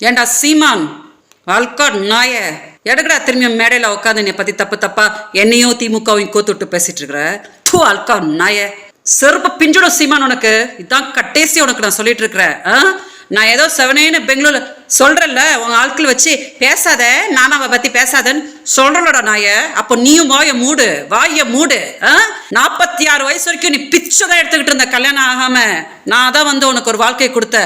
ஏண்டா சீமான்? அல்காட் நாய. எடுக்கடா திரும்பி மேடையில் உட்காந்து என்னை பற்றி தப்பு தப்பா என்னையும் திமுகவையும் கோத்துட்டு பேசிட்டு இருக்கிற தூ அல்காட் நாய. செருப்பு பிஞ்சிடும் சீமான் உனக்கு. இதான் கட்டேசி உனக்கு நான் சொல்லிட்டு இருக்கிறேன் ஆ? நான் ஏதோ செவனேன்னு பெங்களூர்ல சொல்கிறல்ல உங்கள் ஆட்கள் வச்சு பேசாத நான் அவ பற்றி பேசாதன்னு சொல்கிறலோட நாய. அப்போ நீயும் வாய மூடு வாய மூடு நாற்பத்தி ஆறு வயசு வரைக்கும் நீ பிச்சை தான் எடுத்துக்கிட்டு இருந்த கல்யாணம் ஆகாம. நான் தான் வந்து உனக்கு ஒரு வாழ்க்கையை கொடுத்த.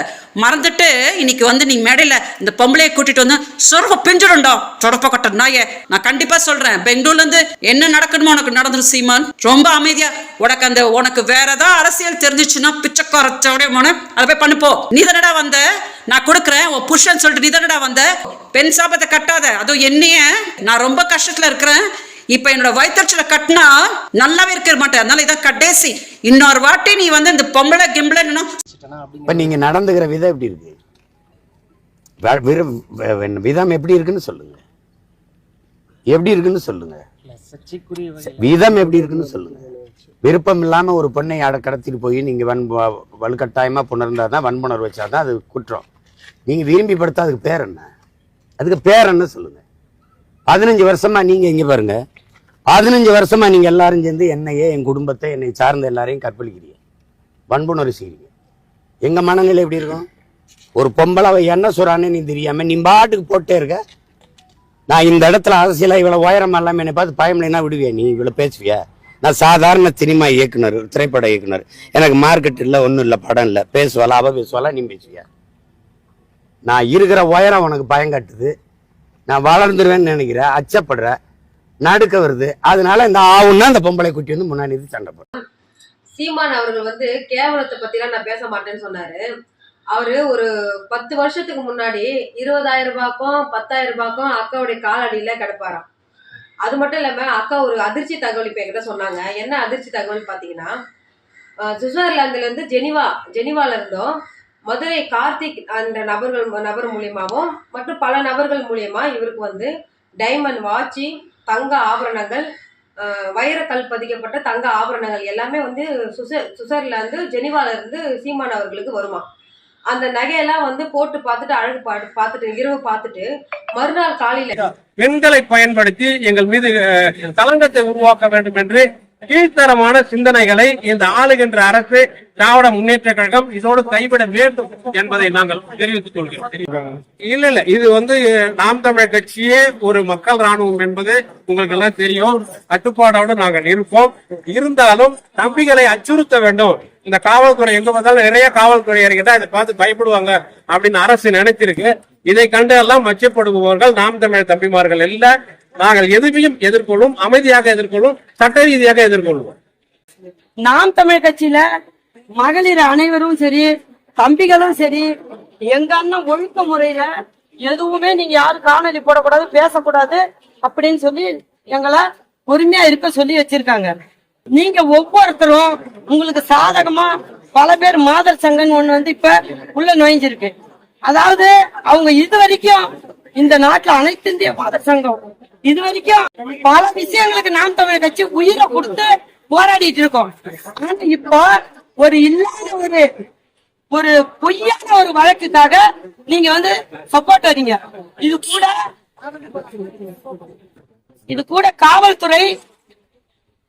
மறந்துட்டு இன்னைக்கு வந்து நீ மேடையில் இந்த பொம்பளையை கூட்டிட்டு வந்து சொர்வ பிஞ்சிடும்டா. சொடப்ப கட்ட நாய நான் கண்டிப்பா சொல்றேன். பெங்களூர்லேருந்து என்ன நடக்கணுமோ உனக்கு நடந்துரும் சீமான். ரொம்ப அமைதியா உனக்கு அந்த உனக்கு வேற ஏதாவது அரசியல் தெரிஞ்சிச்சுன்னா பிச்சைக்காரச்சோட மோன அதை போய் பண்ணுப்போ நீ தானடா வந்த? நான் கொடுக்குறேன் உன் புருஷன் சொல்லிட்டு நீ தானடா வந்த. பெண் சாபத்தை கட்டாத. அதுவும் என்னைய நான் ரொம்ப கஷ்டத்தில் இருக்கிறேன். இப்போ என்னோட வயிற்றுச்சலை கட்டினா நல்லாவே இருக்க மாட்டேன். அதனால இதான் கடைசி. இன்னொரு வாட்டி நீ வந்து இந்த பொம்பளை கிம்பளைன்னு இப்போ நீங்க நடந்துக்கிற விதம் எப்படி இருக்கு? விதம் எப்படி இருக்குன்னு சொல்லுங்க. எப்படி இருக்குன்னு சொல்லுங்க. விதம் எப்படி இருக்குன்னு சொல்லுங்க. விருப்பம் இல்லாம ஒரு பெண்ணை அட கடத்திட்டு போய் நீங்க வன் வ- வலுக்கட்டாயமா புணர்ந்தா தான் வன்புணர்வு வச்சாதான் அது குற்றம். நீங்க விரும்பி படுத்தா அதுக்கு பேர் என்ன? அதுக்கு பேர் என்ன சொல்லுங்க. பதினஞ்சு வருஷமா நீங்க இங்க பாருங்கள் பதினஞ்சு வருஷமா நீங்க எல்லாரும் சேர்ந்து என்னையே என் குடும்பத்தை என்னை சார்ந்த எல்லாரையும் கற்பழிக்கிறீங்க. வன்புணர்வு செய்கிறீங்க எங்க மனநிலை எப்படி இருக்கும்? ஒரு பொம்பளை என்ன சொல்கிறான்னு நீ தெரியாம நீ பாட்டுக்கு போட்டே இருக்க. நான் இந்த இடத்துல அரசியல இவ்வளவு உயரம் இல்லாம என்னை பார்த்து பயமில்லைன்னா விடுவியா? நீ இவ்வளவு பேசுவியா? நான் சாதாரண சினிமா இயக்குனர் திரைப்பட இயக்குனர். எனக்கு மார்க்கெட் இல்லை ஒன்றும் இல்லை படம் இல்லை. பேசுவாளா அவ பேசுவாளா நீ பேசுவியா? நான் இருக்கிற உயரம் உனக்கு பயங்காட்டுது நான் வளர்ந்துருவேன்னு நினைக்கிற அச்சப்படுற நடுக்க வருது. அதனால இந்த ஆவுன்னா அந்த பொம்பளை குட்டி வந்து முன்னாடி நிறுத்தி சண்டை போடுறேன் சீமான் அவர்கள் வந்து கேவலத்தை பத்திலாம் நான் பேச மாட்டேன்னு சொன்னாரு. அவரு ஒரு பத்து வருஷத்துக்கு முன்னாடி இருபதாயிரம் ரூபாய்க்கும் பத்தாயிரம் ரூபாய்க்கும் அக்காவுடைய காலடியில கிடப்பாராம். அது மட்டும் இல்லாம அக்கா ஒரு அதிர்ச்சி தகவல் இப்ப என்கிட்ட சொன்னாங்க. என்ன அதிர்ச்சி தகவல் பாத்தீங்கன்னா சுவிட்சர்லாந்துல இருந்து ஜெனிவா ஜெனிவால இருந்தோம். மதுரை கார்த்திக் அந்த நபர்கள் நபர் மூலியமாகவும் மற்றும் பல நபர்கள் மூலியமா இவருக்கு வந்து டைமண்ட் வாட்சி தங்க ஆபரணங்கள் வைரக்கல் பதிக்கப்பட்ட தங்க ஆபரணங்கள் எல்லாமே வந்து சுச சுசர்லேருந்து ஜெனிவாலேருந்து சீமான் அவர்களுக்கு வருமா. அந்த நகையெல்லாம் வந்து போட்டு பார்த்துட்டு அழகு பாட்டு பார்த்துட்டு இரவு பார்த்துட்டு மறுநாள் காலையில பெண்களை பயன்படுத்தி எங்கள் மீது தலங்கத்தை உருவாக்க வேண்டும் என்று கீழ்த்தரமான சிந்தனைகளை இந்த ஆளுகின்ற அரசு திராவிட முன்னேற்ற கழகம் இதோடு கைவிட வேண்டும் என்பதை நாங்கள் தெரிவித்துக் கொள்கிறோம். இல்ல இல்ல இது வந்து நாம் தமிழர் கட்சியே ஒரு மக்கள் ராணுவம் என்பது உங்களுக்கு எல்லாம் தெரியும். கட்டுப்பாடோடு நாங்கள் இருப்போம். இருந்தாலும் தம்பிகளை அச்சுறுத்த வேண்டும். இந்த காவல்துறை எங்க பார்த்தாலும் நிறைய காவல்துறை இறங்கிட்டா இதை பார்த்து பயப்படுவாங்க அப்படின்னு அரசு நினைச்சிருக்கு. இதை கண்டு எல்லாம் மச்சப்படுபவர்கள் நாம் தமிழர் தம்பிமார்கள் எல்லாம் நாங்கள் எதுவையும் எதிர்கொள்ளும் அமைதியாக எதிர்கொள்ளும் சட்ட ரீதியாக எதிர்கொள்வோம். நாம் தமிழ் கட்சியில மகளிர் அனைவரும் சரி தம்பிகளும் சரி எங்க அண்ணன் ஒழுக்க முறையில எதுவுமே நீங்க யாரும் காணொலி போடக்கூடாது பேசக்கூடாது அப்படின்னு சொல்லி எங்களை பொறுமையா இருக்க சொல்லி வச்சிருக்காங்க. நீங்க ஒவ்வொருத்தரும் உங்களுக்கு சாதகமா பல பேர் மாதர் சங்கன்னு ஒண்ணு வந்து இப்ப உள்ள நுழைஞ்சிருக்கு. அதாவது அவங்க இது வரைக்கும் இந்த நாட்டுல அனைத்து இந்திய மாதர் சங்கம். இது வரைக்கும் பல விஷயங்களுக்கு நாம் தமிழர் கட்சி உயிரை கொடுத்து போராடிட்டு இருக்கோம். ஆனா இப்போ ஒரு இல்லாத ஒரு ஒரு பொய்யான ஒரு வழக்குக்காக நீங்க வந்து சப்போர்ட் வரீங்க இது கூட இது கூட காவல்துறை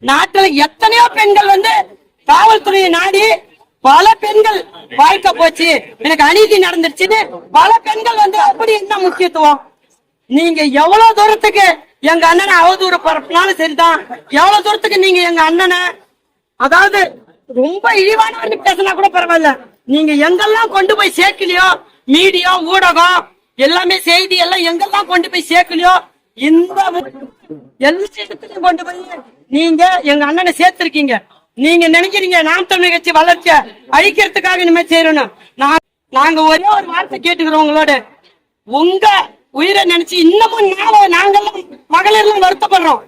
நாட்டுல எத்தனையோ பெண்கள் வந்து காவல்துறையை நாடி பல பெண்கள் வாழ்க்கை போச்சு. எனக்கு அநீதி நடந்துருச்சுன்னு பல பெண்கள் வந்து அப்படி என்ன முக்கியத்துவம்? நீங்க எவ்வளவு தூரத்துக்கு எங்க அண்ணனை அவதூறு பரப்பினாலும் சரிதான். எவ்வளவு தூரத்துக்கு நீங்க எங்க அண்ணனை அதாவது ரொம்ப இழிவான பேசினா கூட பரவாயில்ல. நீங்க எங்கெல்லாம் கொண்டு போய் சேர்க்கலையோ மீடியா ஊடகம் எல்லாமே செய்தி எல்லாம் எங்கெல்லாம் கொண்டு போய் சேர்க்கலையோ இந்த எல்லா இடத்துலயும் கொண்டு போய் நீங்க எங்க அண்ணனை சேர்த்திருக்கீங்க. நீங்க நினைக்கிறீங்க நாம் தமிழ் கட்சி வளர்ச்சிய அழிக்கிறதுக்காக இனிமே செய்யணும் நான் நாங்க ஒரே ஒரு வார்த்தை கேட்டுக்கிறோம் உங்களோட. உங்க உயிரை நினைச்சு இன்னமும் நாள- நாங்கெல்லாம் மகளிர்லாம் வருத்தப்படுறோம்.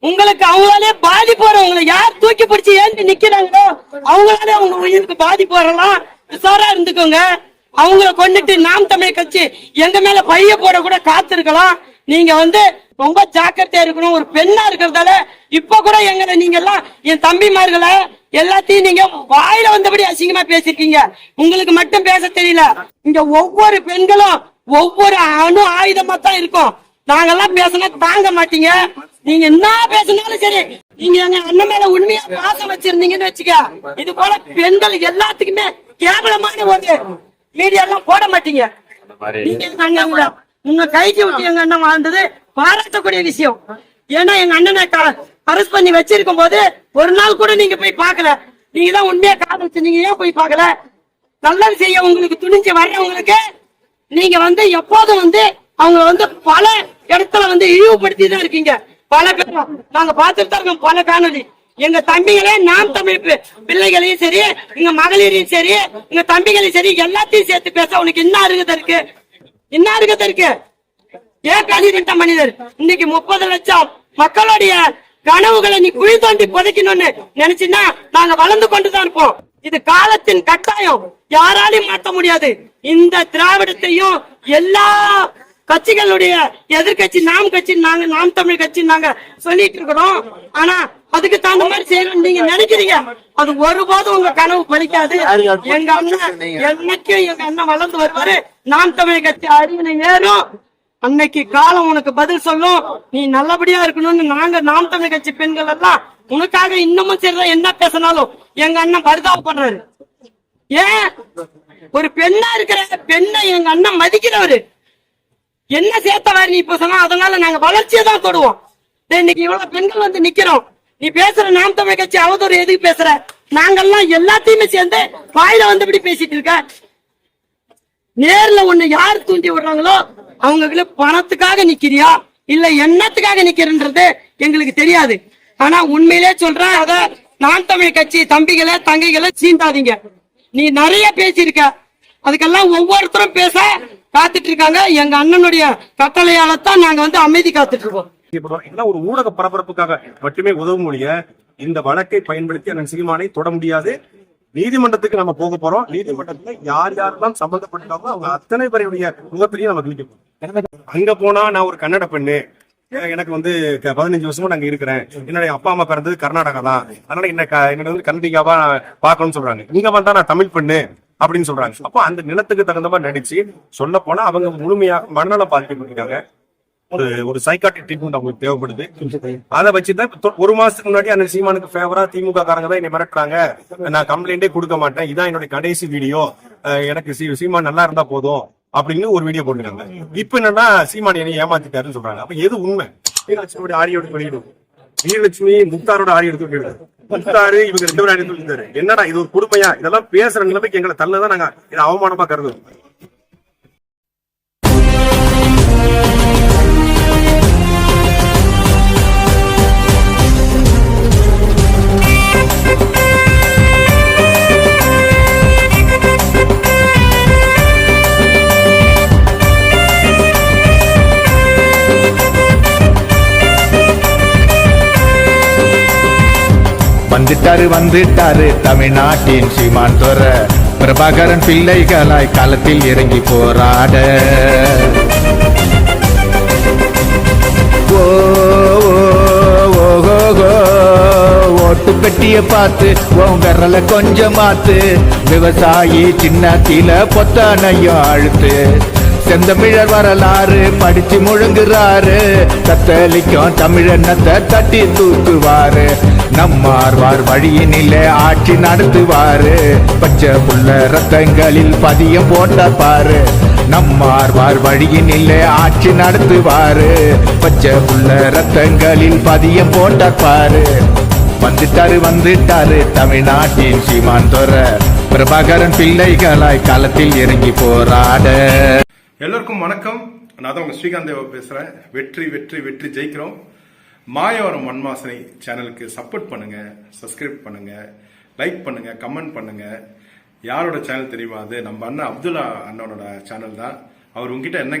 உங்களுக்கு அவங்களாலே பாதிப்பு வரும். உங்களை யார் தூக்கி பிடிச்சி ஏந்தி நிக்கிறாங்களோ அவங்களாலே அவங்க உயிருக்கு பாதிப்பு வரலாம். உஷாரா இருந்துக்கோங்க. அவங்கள கொண்டுட்டு நாம் தமிழ் கட்சி எங்க மேல பைய போட கூட காத்திருக்கலாம். நீங்க வந்து ரொம்ப ஜாக்கிரதையா இருக்கணும். ஒரு பெண்ணா இருக்கிறதால இப்ப கூட எங்களை நீங்க எல்லாம் என் தம்பிமார்களை எல்லாத்தையும் நீங்க வாயில வந்தபடி அசிங்கமா பேசிருக்கீங்க. உங்களுக்கு மட்டும் பேச தெரியல. இங்க ஒவ்வொரு பெண்களும் ஒவ்வொரு அணு ஆயுதமா தான் இருக்கும். நாங்கெல்லாம் பேசினா தாங்க மாட்டீங்க. நீங்க என்ன பேசினாலும் சரி. நீங்க எங்க அண்ணன் மேல உண்மையா பாசம் வச்சிருந்தீங்கன்னு வச்சுக்க. இது போல பெண்கள் எல்லாத்துக்குமே கேவலமான ஒரு மீடியா எல்லாம் போட மாட்டீங்க. நீங்க எங்க அண்ணன் உங்க கைக்கு விட்டு எங்க அண்ணன் வாழ்ந்தது பாராட்டக்கூடிய விஷயம். ஏன்னா எங்க அண்ணனை அரெஸ்ட் பண்ணி வச்சிருக்கும் போது ஒரு நாள் கூட நீங்க போய் பாக்கல நீங்க தான் உண்மையா காதல் செஞ்சீங்க ஏன் போய் பாக்கல நல்லது செய்ய உங்களுக்கு துணிஞ்சு வர்றவங்களுக்கு நீங்க வந்து எப்போதும் வந்து அவங்க வந்து பல இடத்துல வந்து இழிவுபடுத்தி தான் இருக்கீங்க. பல பேர் நாங்க பார்த்துட்டு தான் இருக்கோம். பல காணொலி. எங்க தம்பிகளே நாம் தமிழ் பிள்ளைகளையும் சரி எங்க மகளிரையும் சரி எங்க தம்பிகளையும் சரி எல்லாத்தையும் சேர்த்து பேச உனக்கு என்ன அருகதை இருக்கு? என்ன அருகதை இருக்கு? ஏன் கலிதிட்ட மனிதர்? இன்னைக்கு முப்பது லட்சம் மக்களுடைய கனவுகளை நீ குழி தோண்டி புதைக்கணும்னு நினைச்சுன்னா நாங்க வளர்ந்து கொண்டுதான் இருப்போம். இது காலத்தின் கட்டாயம். யாராலையும் மாற்ற முடியாது. இந்த திராவிடத்தையும் எல்லா கட்சிகளுடைய எதிர்கட்சி நாம் கட்சி நாங்க நாம் தமிழ் கட்சி நாங்க சொல்லிட்டு இருக்கிறோம். ஆனா அதுக்கு தகுந்த மாதிரி செய்யணும் நீங்க நினைக்கிறீங்க. அது ஒருபோதும் உங்க கனவு பலிக்காது. எங்க அண்ணன் என்னைக்கும் எங்க அண்ணன் வளர்ந்து வருவாரு. நாம் தமிழ் கட்சி அறிவினை ஏறும். அன்னைக்கு காலம் உனக்கு பதில் சொல்லும். நீ நல்லபடியா இருக்கணும்னு நாங்க நாம் தமிழ் கட்சி பெண்கள் எல்லாம் உனக்காக இன்னமும் சரிதான் என்ன பேசினாலும் எங்க அண்ணன் பரிதாபப்படுறாரு. ஏன்? ஒரு பெண்ணா இருக்கிற பெண்ணை எங்க அண்ணன் மதிக்கிறவரு. என்ன சேர்த்தவாரு நீ இப்ப சொன்னா அதனால நாங்க வளர்ச்சியை தான் தொடுவோம். இன்னைக்கு இவ்வளவு பெண்கள் வந்து நிக்கிறோம். நீ பேசுற நாம் தமிழ் கட்சி அவதூறு எதுக்கு பேசுற? நாங்கெல்லாம் எல்லாத்தையுமே சேர்ந்து வாயில வந்தபடி பேசிட்டு இருக்க. நேர்ல உன்னை யார் தூண்டி விடுறாங்களோ அவங்க பணத்துக்காக நிக்கிறியா? இல்ல எண்ணத்துக்காக நிக்கிறன்றது எங்களுக்கு தெரியாது. ஆனா உண்மையிலே சொல்றேன் அத நான் தமிழ் கட்சி தம்பிகளை தங்கைகளை சீண்டாதீங்க. நீ நிறைய பேசியிருக்க. அதுக்கெல்லாம் ஒவ்வொருத்தரும் பேச காத்துட்டு இருக்காங்க எங்க அண்ணனுடைய கட்டளையால தான் நாங்க வந்து அமைதி காத்துட்டு இருக்கோம் இதெல்லாம் ஒரு ஊடக பரபரப்புக்காக மட்டுமே உதவும் மொழிய இந்த வழக்கை பயன்படுத்தி அண்ணன் சீமானை தொட முடியாது. நீதிமன்றத்துக்கு நம்ம போக போறோம். நீதிமன்றத்துல யார் யாரெல்லாம் சம்பந்தப்பட்டாங்களோ அவங்க அத்தனை பேருடைய முகத்திலையும் நம்ம கிளிக்க போறோம். அங்க போனா நான் ஒரு கன்னட பெண்ணு. எனக்கு வந்து பதினஞ்சு வருஷமா நாங்க இருக்கிறேன். என்னுடைய அப்பா அம்மா பிறந்தது கர்நாடகா தான். அதனால என்ன என்னோட வந்து கன்னடிகாவா பார்க்கணும்னு சொல்றாங்க. இங்க வந்தா நான் தமிழ் பெண்ணு அப்படின்னு சொல்றாங்க. அப்போ அந்த நிலத்துக்கு தகுந்த மாதிரி நடிச்சு சொல்ல போனா அவங்க முழுமையா மனநலம் பாதிக்கப்பட்டிருக்காங்க. ஒரு ஒரு ட்ரீட்மெண்ட் அவங்களுக்கு தேவைப்படுது. அதை வச்சுதான் ஒரு மாசத்துக்கு முன்னாடி அந்த சீமானுக்கு ஃபேவரா திமுக காரங்க தான் என்னை மிரட்டுறாங்க. நான் கம்ப்ளைண்டே கொடுக்க மாட்டேன். இதான் என்னுடைய கடைசி வீடியோ எனக்கு சீமான் நல்லா இருந்தா போதும் அப்படின்னு ஒரு வீடியோ போட்டுருக்காங்க. இப்ப என்னன்னா சீமான் என்னை ஏமாத்திட்டாருன்னு சொல்றாங்க. அப்ப எது உண்மை? வீரலட்சுமியோட ஆடியோ எடுத்து வெளியிடும். வீரலட்சுமி முக்தாரோட ஆடியோ எடுத்து வெளியிடும். முக்தாரு இவங்க ரெண்டு பேரும் எடுத்து என்னடா இது ஒரு கொடுமையா? இதெல்லாம் பேசுற நிலைமைக்கு எங்களை தள்ளதான் நாங்க இதை அவமானமா கருதுவோம் வந்துட்டாரு வந்துட்டாரு. தமிழ்நாட்டின் சீமான் துற பிரபாகரன் பிள்ளைகளாய் களத்தில் இறங்கி போராட. ஓ, ஓ, ஓட்டு பெட்டிய பார்த்து உன் விரல கொஞ்சம் மாத்து. விவசாயி சின்னத்தில பொத்தானையும் அழுத்து. செந்தமிழர் வரலாறு படிச்சு முழங்குறாரு. கத்தலிக்கும் தமிழனத்தை தட்டி தூக்குவாரு. நம்மார்வார் வழியினிலே ஆட்சி நடத்துவாரு. பச்சை புள்ள ரத்தங்களில் பதியம் போட்ட பாரு நம்மார்வார் வழியினிலே ஆட்சி நடத்துவாரு. பச்சை புள்ள ரத்தங்களில் பதியம் போட்ட பாரு வந்துட்டாரு வந்துட்டாரு தமிழ்நாட்டின் சீமான் துற. பிரபாகரன் பிள்ளைகளாய் களத்தில் இறங்கி போராட. எல்லோருக்கும் வணக்கம். நான் தான் உங்கள் ஸ்ரீகாந்த் தேவா பேசுகிறேன் வெற்றி வெற்றி வெற்றி ஜெயிக்கிறோம். மாயவரம் மண்மாசனை சேனலுக்கு சப்போர்ட் பண்ணுங்கள் சப்ஸ்கிரைப் பண்ணுங்கள் லைக் பண்ணுங்கள் கமெண்ட் பண்ணுங்கள் யாரோட சேனல் தெரியுமா அது? நம்ம அண்ணன் அப்துல்லா அண்ணனோட சேனல் தான். அவர் உங்ககிட்ட என்ன